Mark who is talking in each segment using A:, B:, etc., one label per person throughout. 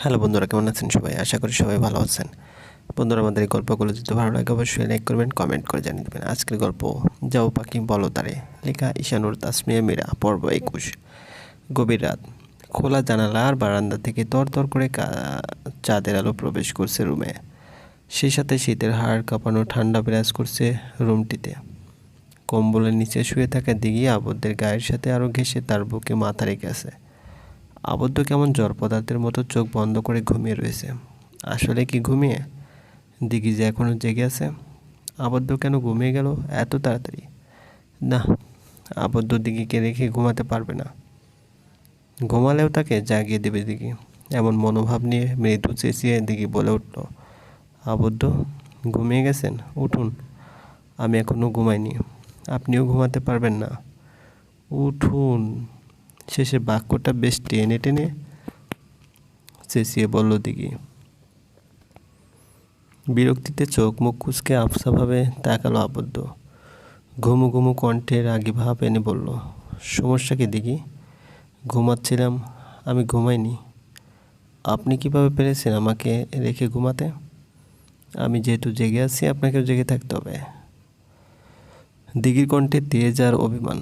A: Hello বন্ধুরা, কেমন আছেন সবাই? আশা করি সবাই ভালো আছেন। বন্ধুরা, আমাদের এই গল্পগুলো যদি ভালো লাগে, অবশ্যই লাইক করবেন কমেন্ট করে জানিয়ে দেবেন। আজকের গল্প, যাও পাখি বলো তারে, লেখা ঈশানুর তাসমিয়া মীরা, পর্ব একুশ। গভীর রাত। খোলা জানালা আর বারান্দা থেকে তর তর করে চাঁদের আলো প্রবেশ করছে রুমে। সেই সাথে শীতের হাড় কাঁপানো ঠান্ডা বিরাজ করছে রুমটিতে। কম্বলের নিচে শুয়ে থাকা দিঘি আবদ্ধের গায়ের সাথে আরও ঘেঁষে তার বুকে মাথা রেখে আছে। আবদ্ধ কেমন জ্বর পদার্থের মতো চোখ বন্ধ করে ঘুমিয়ে রয়েছে। আসলে কি ঘুমিয়ে? দিঘি যে এখনও জেগে আছে। আবদ্ধ কেন ঘুমিয়ে গেল? এত তাড়াতাড়ি। না, আবদ্ধ দিঘিকে রেখে ঘুমাতে পারবে না। ঘুমালেও তাকে জাগিয়ে দেবে দিঘি। এমন মনোভাব নিয়ে মৃদু চেঁচিয়ে দিঘি বলে উঠল, আবদ্ধ, ঘুমিয়ে গেছেন? উঠুন। আমি এখনও ঘুমাইনি। আপনিও ঘুমাতে পারবেন না। উঠুন। শেষে বাক্যটা বেশ টেনে টেনে চেঁচিয়ে বলল দিঘি, বিরক্তিতে চোখ মুখ কুচকে আফসাভাবে তাকালো আবদ্ধ। ঘুমু ঘুমু কণ্ঠে রাগি ভাব এনে বলল, সমস্যা কি দিঘি? ঘুমাচ্ছিলাম, আমি ঘুমাইনি। আপনি কীভাবে পেরেছেন আমাকে রেখে ঘুমাতে? আমি যেহেতু জেগে আছি, আপনাকেও জেগে থাকতে হবে। দিঘির কণ্ঠে তেজ আর অভিমান।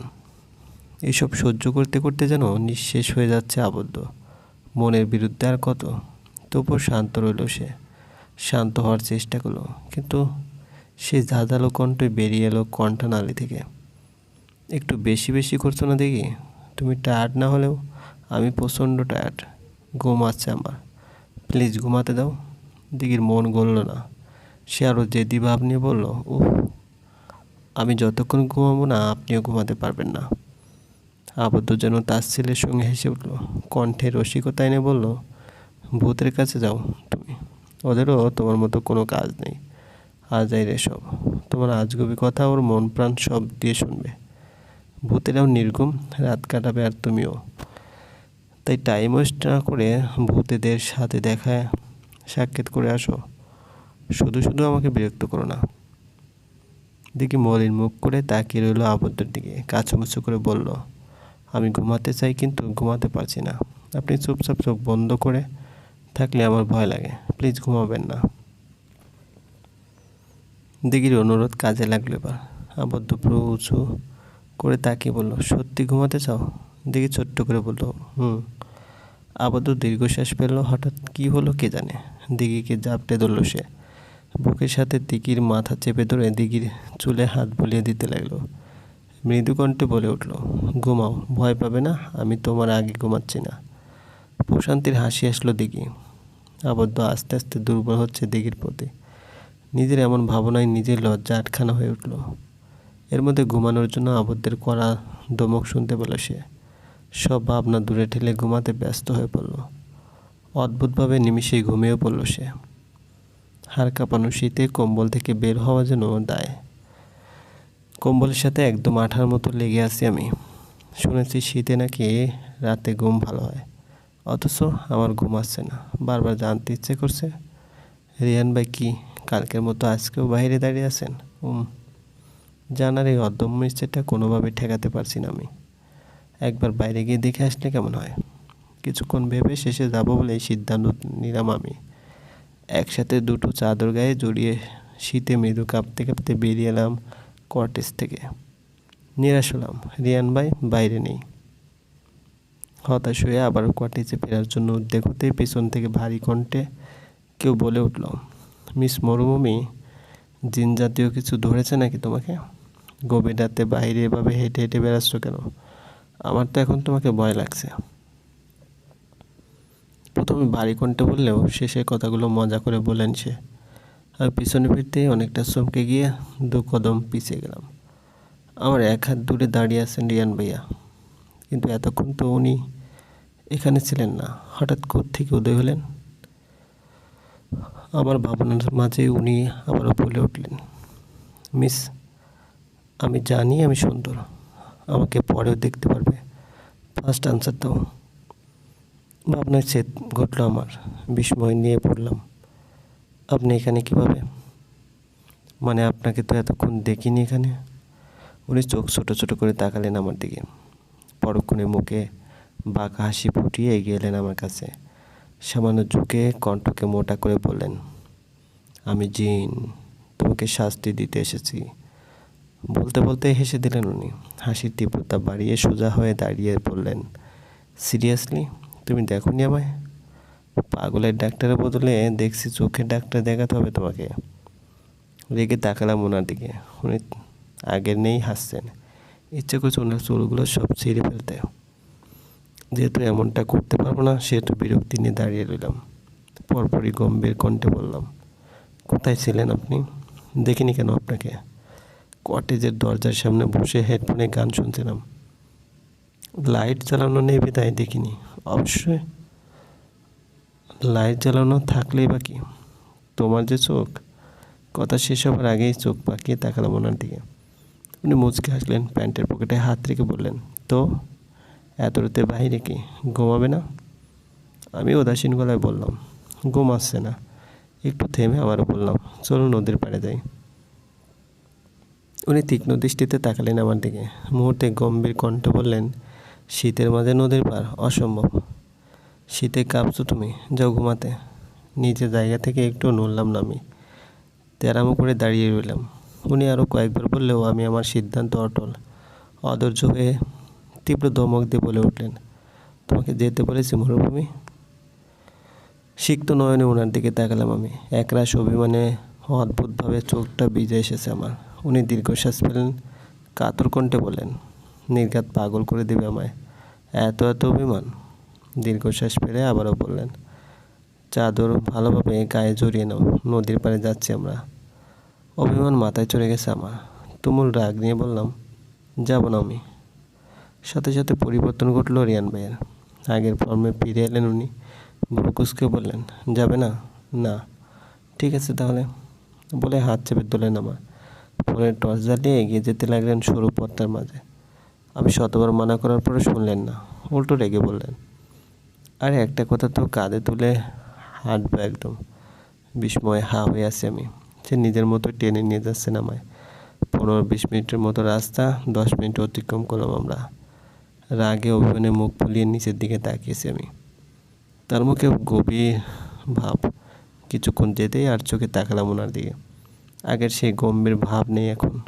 A: এসব সহ্য করতে করতে যেন নিঃশেষ হয়ে যাচ্ছে আবদ্ধ। মনের বিরুদ্ধে আর কত? তবুও শান্ত রইল সে। শান্ত হওয়ার চেষ্টা করল, কিন্তু সে ঝাঁঝালো কণ্ঠে বেরিয়ে এলো কণ্ঠনালী থেকে। একটু বেশি বেশি করছ না দেখি? তুমি টায়ার্ড না হলেও আমি প্রচণ্ড টায়ার্ড। ঘুম আসছে আমার। প্লিজ ঘুমাতে দাও। দিঘির মন গলল না। সে আরও জেদি ভাব নিয়ে বলল উহ আমি যতক্ষণ ঘুমাবো না, আপনিও ঘুমাতে পারবেন না। আবদ্ধ যেন তার ছেলের সঙ্গে হেসে উঠল। কণ্ঠে রসিকতা এনে বলল, ভূতের কাছে যাও তুমি। ওদেরও তোমার মতো কোনো কাজ নেই। আজ আই রে সব। তোমার আজগবি কথা ওর মন প্রাণ সব দিয়ে শুনবে। ভূতেরাও নির্গম রাত কাটাবে আর তুমিও। তাই টাইম ওয়েস্ট না করে ভূতেদের সাথে দেখা সাক্ষাৎ করে আসো। শুধু শুধু আমাকে বিরক্ত করো না। দিকে মলিন মুখ করে তাকিয়ে রইল আবদ্ধের দিকে। কাছুমুছু করে বলল আমি ঘুমাতে চাই কিন্তু ঘুমাতে পারছি না। আপনি চুপচাপ চোখ বন্ধ করে থাকলে আমার ভয় লাগে। প্লিজ ঘুমাবেন না। দিঘির অনুরোধ কাজে লাগল এবার। আবদ্ধ পুরো উঁচু করে তাকিয়ে বলল, সত্যি ঘুমাতে চাও? দিঘি ছোট্ট করে বলল, হুম। আবদ্ধ দীর্ঘশ্বাস পেল হঠাৎ কি হলো কে জানে। দিঘিকে জাপটে ধরলো সে। বুকের সাথে দিঘির মাথা চেপে ধরে দিঘির চুলে হাত বুলিয়ে দিতে লাগল। মৃদু কণ্ঠে বলে উঠল, ঘুমাও, ভয় পাবে না, আমি তোমার আগে ঘুমাচ্ছি না। প্রশান্তির হাসি আসলো দিঘি। আবদ্ধ আস্তে আস্তে দুর্বল হচ্ছে দিঘির প্রতি। নিজের এমন ভাবনায় নিজের লজ্জা আটখানা হয়ে উঠল। এর মধ্যে ঘুমানোর জন্য আবদ্ধের কড়া দমক শুনতে পেল সে। সব ভাবনা দূরে ঠেলে ঘুমাতে ব্যস্ত হয়ে পড়ল। অদ্ভুতভাবে নিমিষেই ঘুমিয়ে পড়ল সে। হাড় কাঁপানো শীতে কম্বল থেকে বের হওয়া যেন দায়। কম্বলের সাথে একদম আঠার মতো লেগে আছি আমি। শুনেছি শীতে নাকি রাতে ঘুম ভালো হয়। অথচ আমার ঘুম আসছে না। বারবার জানতে ইচ্ছে করছে, রিয়ান ভাই কি কালকের মতো আজকেও বাইরে দাঁড়িয়ে আছেন? উম, জানার এই অদম্য ইচ্ছেটা কোনোভাবে ঠেকাতে পারছি না আমি। একবার বাইরে গিয়ে দেখে আসলে কেমন হয়। কিছুক্ষণ ভেবে শেষে যাব বলেই সিদ্ধান্ত নিলাম আমি। একসাথে দুটো চাদর গায়ে জড়িয়ে শীতে মৃদু কাঁপতে কাঁপতে বেরিয়ে এলাম কোয়ার্টেজ থেকে। নিরাশ হলাম। রিয়ান ভাই বাইরে নেই। হতাশ হয়ে আবার কোয়ার্টেজে ফেরার জন্য উদ্যোগ হতেই পেছন থেকে ভারী কণ্ঠে কেউ বলে উঠল, মিস মরুভূমি, জিন জাতীয় কিছু ধরেছে নাকি তোমাকে? গভীর রাতে বাইরে এভাবে হেঁটে হেঁটে বেড়াচ্ছ কেন? আমার তো এখন তোমাকে ভয় লাগছে। প্রথমে ভারী কণ্ঠে বললেও শেষে কথাগুলো মজা করে বলেন সে পিছনে ফিরতে অনেকটা চমকে গিয়ে দু কদম পিছিয়ে গেলাম। আমার এক হাত দূরে দাঁড়িয়ে আছেন রিয়ান ভাইয়া। কিন্তু এতক্ষণ তো উনি এখানে ছিলেন না। হঠাৎ থেকে উদয় হলেন। আমার ভাবনার মাঝে উনি আবারও বলে উঠলেন, মিস, আমি জানি আমি সুন্দর। আমাকে পরেও দেখতে পারবে। ফার্স্ট আনসার দাও। ভাবনার ছেদ ঘটলো আমার। বিস্ময় নিয়ে পড়লাম আপনি এখানে কীভাবে? মানে আপনাকে তো এতক্ষণ দেখিনি এখানে। উনি চোখ ছোটো ছোটো করে তাকালেন আমার দিকে। পরক্ষণে মুখে বাঁকা হাসি ফুটিয়ে এগিয়ে এলেন আমার কাছে। সামান্য ঝুঁকে কণ্ঠকে মোটা করে বললেন, আমি জিন, তোমাকে শাস্তি দিতে এসেছি। বলতে বলতে হেসে দিলেন উনি। হাসির তীব্রতা বাড়িয়ে সোজা হয়ে দাঁড়িয়ে বললেন, সিরিয়াসলি? তুমি দেখো নি আমায়? পাগলের ডাক্তারের বদলে দেখছি চোখের ডাক্তার দেখাতে হবে তোমাকে। রেগে তাকালাম ওনার দিকে। উনি আগের নেই হাসছেন। ইচ্ছে করছে ওনার চুলগুলো সব ছিঁড়ে ফেলতে। যেহেতু এমনটা করতে পারব না, সেহেতু বিরক্তি নিয়ে দাঁড়িয়ে রইলাম। পরপরই গম্ভীর কণ্ঠে বললাম, কোথায় ছিলেন আপনি? দেখিনি কেন আপনাকে? কটেজের দরজার সামনে বসে হেডফোনে গান শুনছিলাম। লাইট জ্বালানো নেই তাই দেখিনি। অবশ্যই লাইট জ্বালানো থাকলেই বা কি? তোমার যে চোখ, কথা শেষ হবার আগেই চোখ পাকিয়ে তাকালাম ওনার দিকে। উনি মুচকে হাসলেন, প্যান্টের পকেটে হাত রেখে বললেন, তো, এত রাতে বাইরে কি? ঘুমাবে না? আমি উদাসীন গলায় বললাম, ঘুম আসছে না। একটু থেমে আবারও বললাম চলো নদীর পাড়ে যাই। উনি তীক্ষ্ণ দৃষ্টিতে তাকালেন আমার দিকে। মুহূর্তে গম্ভীর কণ্ঠ বললেন, শীতের মাঝে নদীর পার অসম্ভব। শীতে কাঁপছো তুমি? যাও ঘুমাতে। নিজের জায়গা থেকে একটু নড়লাম না আমি। তেরামো করে দাঁড়িয়ে রইলাম। উনি আরও কয়েকবার বললেও আমি আমার সিদ্ধান্ত অটল। অধৈর্য হয়ে তীব্র ধমক দিয়ে বলে উঠলেন, তোমাকে যেতে বলেছি মরুভূমি? সিক্ত নয়নে ওনার দিকে তাকালাম আমি। একরাশ অভিমানে অদ্ভুতভাবে চোখটা ভিজে এসেছে আমার। উনি দীর্ঘশ্বাস পেলেন কাতর কণ্ঠে বললেন, নির্ঘাত পাগল করে দেবে আমায়। এত এত অভিমান? দীর্ঘশ্বাস ফেলে আবারও বললেন, চাদর ভালোভাবে গায়ে জড়িয়ে নাও, নদীর পাড়ে যাচ্ছি আমরা। অভিমান মাথায় চড়ে গেছে আমার। তুমুল রাগ নিয়ে বললাম, যাব না আমি। সাথে সাথে পরিবর্তন ঘটলো রিয়ান ভাইয়ের। আগের ফর্মে ফিরে এলেন উনি। ব্রুকুসকে বললেন, যাবে না? না। ঠিক আছে তাহলে। বলে হাত চেপে তোলেন আমার। ফোনের টর্চ জ্বালিয়ে এগিয়ে যেতে লাগলেন সরু পথটার মাঝে। আমি শতবার মানা করার পরে শুনলেন না, উল্টো রেগে বললেন আরে একটা কথা তো কাঁধে তুলে হাঁটবো একদম। বিস্ময়ে হা হয়ে আছি আমি। সে নিজের মতো টেনে নিয়ে যাচ্ছেন আমায় পনেরো বিশ মিনিটের মতো রাস্তা, দশ মিনিট অতিক্রম করলাম আমরা। রাগে অভিমানে মুখ ফুলিয়ে নিচের দিকে তাকিয়েছি আমি। তার মুখে গভীর ভাব। কিছুক্ষণ যেতেই আর চোখে তাকালাম ওনার দিকে। আগের সেই গম্ভীর ভাব নেই এখন।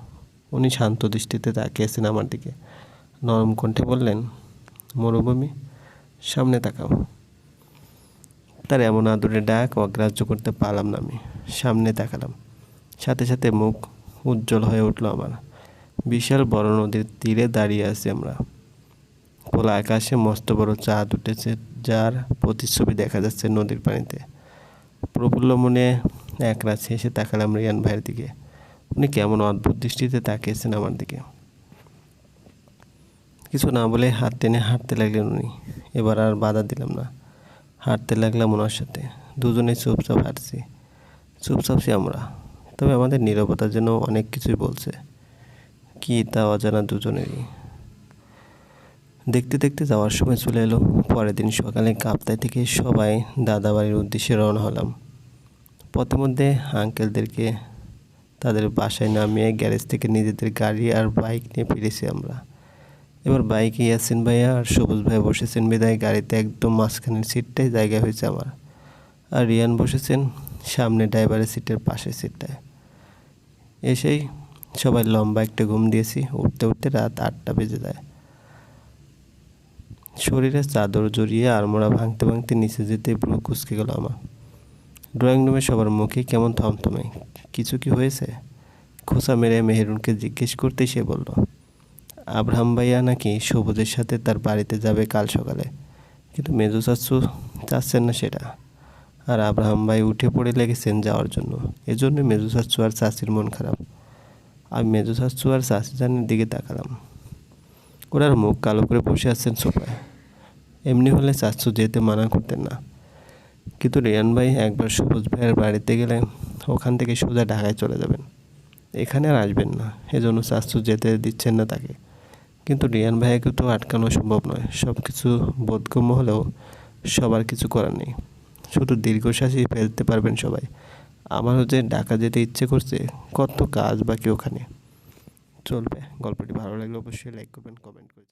A: উনি শান্ত দৃষ্টিতে তাকিয়েছেন আমার দিকে। নরম কণ্ঠে বললেন, মরুভূমি? সামনে তাকাও। তার এমন আদরে ডাক অগ্রাহ্য করতে পারলাম না আমি। সামনে তাকালাম। সাথে সাথে মুখ উজ্জ্বল হয়ে উঠল আমার। বিশাল বড় নদীর তীরে দাঁড়িয়ে আছি আমরা। খোলা আকাশে মস্ত বড় চাঁদ উঠেছে, যার প্রতিচ্ছবি দেখা যাচ্ছে নদীর পানিতে। প্রফুল্ল মনে এক রাত শেষে তাকালাম রিয়ান ভাইয়ের দিকে। উনি কেমন অদ্ভুত দৃষ্টিতে তাকিয়েছেন আমার দিকে। কিছু না বলে হাত টেনে হাঁটতে লাগলেন উনি। এবার আর বাধা দিলাম না। হাঁটতে লাগলাম ওনার সাথে। দুজনে চুপচাপ হাঁটছি। চুপচাপছি আমরা। তবে আমাদের নীরবতার জন্য অনেক কিছুই বলছে। কি তা অজানা দুজনেরই। দেখতে দেখতে যাওয়ার সময় চলে এলো। পরের দিন সকালে কাপ্তায় থেকে সবাই দাদাবাড়ির উদ্দেশ্যে রওনা হলাম। পথে মধ্যে আঙ্কেলদেরকে তাদের বাসায় নামিয়ে গ্যারেজ থেকে নিজেদের গাড়ি আর বাইক নিয়ে ফিরেছি আমরা। এবার বাইকে ইয়াসিন ভাইয়া আর সবুজ ভাই বসেছেন? বিদায়, গাড়িতে একদম মাঝখানের সিটটাই জায়গা হয়েছে আমার। আর রিয়ান বসেছেন সামনে ড্রাইভারের সিটের পাশের সিটটায় এসেই সবাই লম্বা একটা ঘুম দিয়েছি। উঠতে উঠতে রাত আটটা বেজে যায়। শরীরে চাদর জড়িয়ে আড়মোড়া ভাঙতে ভাঙতে নিচে যেতে পুরো কুচকে গেল আমার। ড্রয়িং রুমে সবার মুখে কেমন থমথমে। কিছু কি হয়েছে? খোসা মেরে মেহেরুনকে জিজ্ঞেস করতেই সে বলল আব্রাহাম ভাইয়া নাকি সবুজের সাথে তার বাড়িতে যাবে কাল সকালে। কিন্তু মেজু চাচ্ছু চাচ্ছেন না সেটা। আর আব্রাহাম ভাই উঠে পড়ে লেগেছেন যাওয়ার জন্য। এজন্য মেজু চাচ্ছু আর চাচির মন খারাপ। আমি মেজু চাচ্ছু আর চাচি জানের দিকে তাকালাম। ওনার মুখ কালো করে বসে আছেন সোফায়। এমনি হলে চাচ্ছু যেতে মানা করতেন না। কিন্তু রিয়ান ভাই একবার সবুজ ভাইয়ের বাড়িতে গেলে ওখান থেকে সোজা ঢাকায় চলে যাবেন। এখানে আর আসবেন না। এজন্য চাচ্ছু যেতে দিচ্ছেন না তাকে। কিন্তু রিয়ান ভাইয়াকে তো আটকানো সম্ভব নয়। সব কিছু বোধগম্য হলেও সবার কিছু করার নেই। শুধু দীর্ঘশ্বাসই ফেলতে পারবেন সবাই। আমারও যে ঢাকা যেতে ইচ্ছে করছে, কত কাজ বাকি ওখানে। চলবে। গল্পটি ভালো লাগলে অবশ্যই লাইক করবেন কমেন্ট করবেন